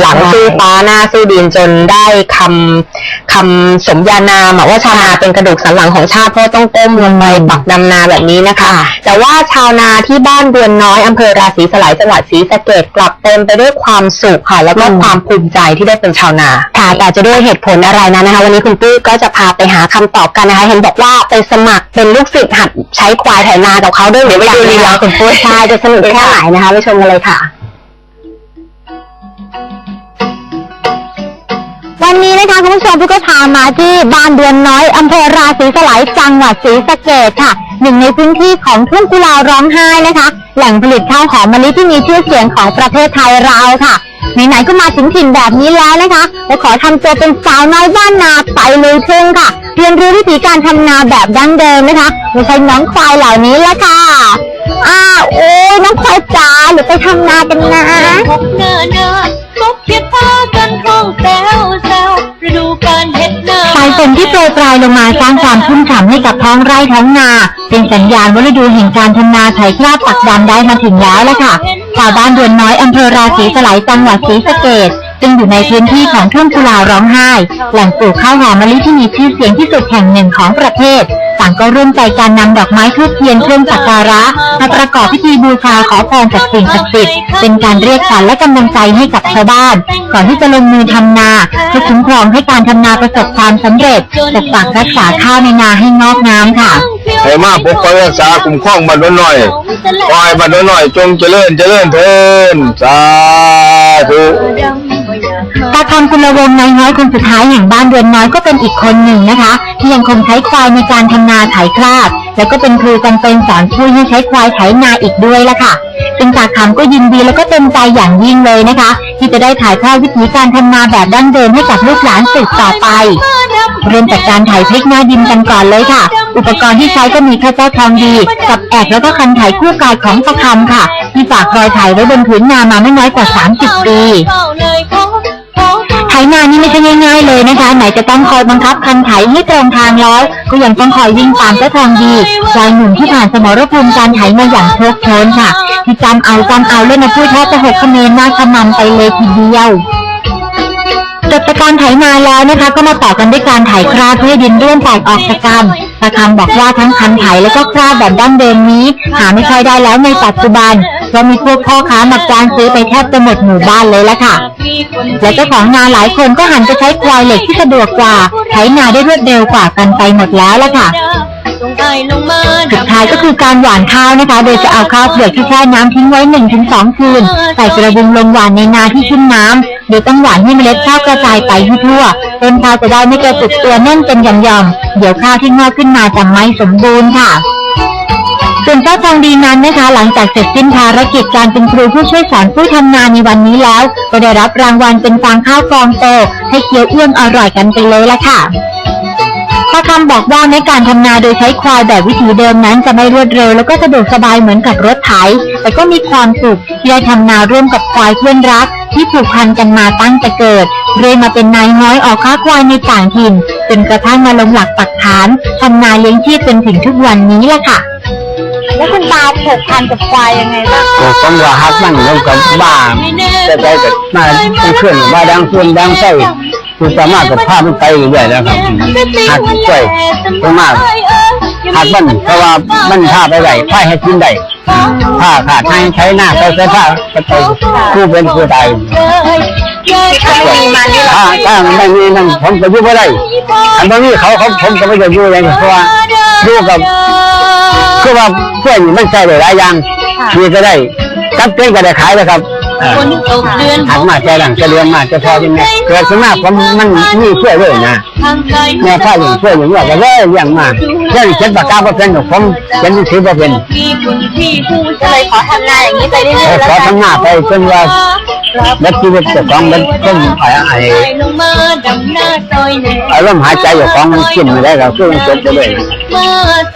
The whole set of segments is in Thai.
หลังสู้ฟ้าหน้าสู้ดินจนได้คำคำสมญานามอะว่าชาวนาเป็นกระดูกสันหลังของชาติเพราะต้องก้มลงไปปักดำนาแบบนี้นะคะ แต่ว่าชาวนาที่บ้านเรือนน้อยอำเภอราศีสลายจังหวัดศรีสะเกดกลับเต็มไปด้วยความสุขค่ะ แล้วก็ความภูมิใจที่ได้เป็นชาวนาค่ะแต่จะด้วยเหตุผลอะไรนั้นนะคะ วันนี้คุณปุ้ยก็จะพาไปหาคำตอบกันนะคะ เห็นบอกว่าไปสมัครเป็นลูกศิษย์หัดใช้ควายไถนากับเขาด้วยเดี๋ยวไปดูลีลาคุณปุ้ยใช่จะสนุกแค่ไหนนะคะไปชมกันเลยค่ะ วันนี้นะคะคุณผู้ชมพี่ก็พามาที่บ้านเดือนน้อยอำเภอราศีสลายจังหวัดศรีสะเกษค่ะ หนึ่งในพื้นที่ของทุ่งกุลาร้องไห้นะคะ แหล่งผลิตข้าวหอมมะลิที่มีชื่อเสียงของประเทศไทยเราค่ะไหนๆก็มาถึงถิ่นแบบนี้แล้วนะคะเราขอทำตัวเป็นสาวน้อยบ้านนาไปลุยทุ่งค่ะ เรียนรู้วิธีการทำนาแบบดั้งเดิมนะคะโดยใช้น้องควายเหล่านี้ละค่ะอ้าโอ้ยน้องควายจ๋าหรือไปทำนากันนะ ฝนที่โปรยปลายลงมาสร้างความชุ่มฉ่ำให้กับท้องไร่ท้องนา เป็นสัญญาณว่าฤดูแห่งการทำนาไถคราบปักดำได้มาถึงแล้วละค่ะชาวบ้านเดือนน้อยอำเภอราศีสลายจังหวัดศรีสะเกดซึ่งอยู่ในพื้นที่ของทุ่งกุลาร้องไห้แหล่งปลูกข้าวหอมมะลิที่มีชื่อเสียงที่สุดแห่งหนึ่งของประเทศางก็ร่วมใจการนำดอกไม้ทูบเทียนเครื่องสักการะมาประกอบพิธีบูชาขอพรจากสิ่งศักดิ์สิทธิ์เป็นการเรียกขวัญและกำลังใจให้กับชาวบ้าน ก่อนที่จะลงมือทำนาเพื่อคุ้มครองให้การทำนาประสบความสำเร็จปกปักรักษาข้าวในนาให้งอกงามค่ะให้มาปกปักรักษาคุ้มครองบ้านน้อยๆขอให้บ้านน้อยจงเจริญเจริญเทินสาธุ ตาคำคุณวงศ์นายน้อยคนสุดท้ายแห่งบ้านเรือนน้อยก็เป็นอีกคนหนึ่งนะคะ ที่ยังคงใช้ควายในการทำนาไถคราดแล้วก็เป็นครูกันเป็นสอนช่วยให้ใช้ควายไถนาอีกด้วยละค่ะซึ่งตาคำก็ยินดีแล้วก็เต็มใจอย่างยิ่งเลยนะคะ ที่จะได้ถ่ายทอดวิธีการทำนาแบบดั้งเดิมให้กับลูกหลานสืบต่อไป เริ่มจากการไถพริกหน้าดินกันก่อนเลยค่ะ อุปกรณ์ที่ใช้ก็มีข้าวเจ้าทองดี กับแอกแล้วก็คันไถคู่กายของตะคำค่ะ ที่ฝากรอยไถไว้บนพื้นนามาไม่น้อยกว่า 30 ปี ไถนานี่ไม่ใช่ง่าย ๆ เลยนะคะ ไหนจะต้องคอยบังคับคันไถให้ตรงทางแล้ว ก็ยังต้องคอยวิ่งตามเจ้าทองดีชายหนุ่มที่ผ่านสมรภูมิการไถมาอย่างโชคโชนค่ะที่จำเอาจำเอาเล่นนะพูดแทบจะหกคะแนนหน้าขมันไปเลยทีเดียวจบจากการไถนาแล้วนะคะ ก็มาต่อกันด้วยการไถคราดเพื่อดินร่วงแตกออกจากกัน ตะคำบอกว่าทั้งคันไถแล้วก็คราดแบบดั้งเดิมนี้ หาไม่ค่อยได้แล้วในปัจจุบันเพราะมีพวกพ่อค้ามาจางซื้อไปแทบจะหมดหมู่บ้านเลยละค่ะ และเจ้าของนาหลายคนก็หันไปใช้ควายเหล็กที่สะดวกกว่าไถนาได้รวดเร็วกว่ากันไปหมดแล้วละค่ะสุดท้ายก็คือการหว่านข้าวนะคะ โดยจะเอาข้าวเปลือกที่แช่น้ำทิ้งไว้1-2คืน ใส่กระบุงลงหว่านในนาที่ชุ่มน้ำโดยต้องหว่านให้เมล็ดข้าวกระจายไปทั่ว ต้นข้าวจะได้ไม่กระตุกตัวแน่นเป็นหย่อมๆเดี๋ยวข้าวที่งอกขึ้นมาจะไม่สมบูรณ์ค่ะส่วนเจ้าทองดีนั้นนะคะ หลังจากเสร็จสิ้นภารกิจการเป็นครูผู้ช่วยสอนผู้ทำงานในวันนี้แล้ว ก็ได้รับรางวัลเป็นฟางข้าวกองโต ให้เคี้ยวเอื้อมอร่อยกันไปเลยละค่ะป้าคำบอกว่าในการทำนาโดยใช้ควายแบบวิถีเดิมนั้นจะไม่รวดเร็ว แล้วก็สะดวกสบายเหมือนกับรถไถ แต่ก็มีความสุขที่ได้ทำนาร่วมกับควายเพื่อนรัก ที่ผูกพันกันมาตั้งแต่เกิด เรื่อยมาเป็นนายน้อยออกค้าควายในต่างถิ่น จนกระทั่งมาลงหลักปักฐานทำนาเลี้ยงชีพจนถึงทุกวันนี้แหละค่ะ แล้วคุณตาผูกพันกับควายยังไงบ้างก็ต้องว่าฮักมันลงกับบ้าแต่ไปกับมาเป็นเครื่องว่าดังส่วนดังไส้คือสามารถกับภาพมันไปเรื่อยๆแล้วครับหักช่วยสามารถ หักมันเพราะว่ามันผ้าไปไหวผ้าให้กินได้ผ้าขาดให้ใช้หน้าไปใช้ผ้าก็ไปคู่เป็นคู่ตายถ้าถ้ามันไม่มีนั่นผมก็อยู่ไม่ได้อันนี้เขาเขาผมก็ไม่จะอยู่เลยเพราะว่าอยู่กับคือว่าเพื่อนมันใช้หลายอย่างมีก็ได้จับเป็นก็ได้ขายเลยครับอ่า คนตกเดือนหักมาใจหลังจะเรียนมาจะพอยังไงเกิดขึ้นมาผมมันมีช่วยเลยนะทางไกลแม่พ่ออย่างช่วยอย่างนี้ก็เลยอย่างมาเช่นเช็ดปากกาเป็นหนูผมเช็ดถือเป็นที่คุณที่ผู้ก็เลยขอทำนาอย่างนี้ไปเรื่อยๆขแล้วอกันทำหน้าไปจนว่าบัดชีวิตเจ้าของบัดเช่นไอ้ลงมาดำหน้าซอยแหน่อารมณ์หายใจอยู่ของมันกินไม่ได้เราคือมันเจ็บไปเลยมา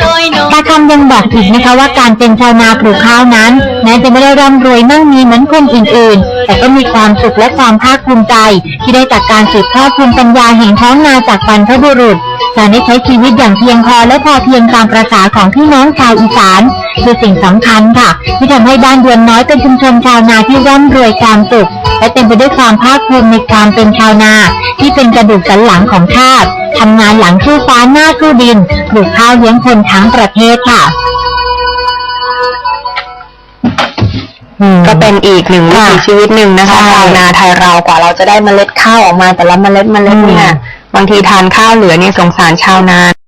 ซอยน้องตาคำยังบอกอีกนะคะว่าการเป็นชาวนาปลูกข้าวนั้นแม้จะไม่ได้ร่ำรวยมั่งมีเหมือนคนอื่นๆแต่ก็มีความสุขและความภาคภูมิใจ ที่ได้จากการสืบทอดภูมิปัญญาแห่งท้องนาจากบรรพบุรุษการได้ใช้ชีวิตอย่างเพียงพอและพอเพียงตามประษาของพี่น้องชาวอีสานคือสิ่งสำคัญค่ะ ที่ทำให้บ้านเดือนน้อยเป็นชุมชนชาวนาที่ร่ำรวยความสุขและเต็มไปด้วยความภาคภูมิในความเป็นชาวนา ที่เป็นกระดูกสันหลังของชาติทำงานหลังสู้ฟ้าหน้าสู้ดินปลูกข้าวเลี้ยงคนทั้งประเทศค่ะ ก็เป็นอีกหนึ่งวิถีชีวิตหนึ่งนะคะใช่ชาวนาไทยเรากว่าเราจะได้เมล็ดข้าวออกมาแต่ละเมล็ดเมล็ดเนี่ยบางทีทานข้าวเหลือเนี่ยสงสารชาวนา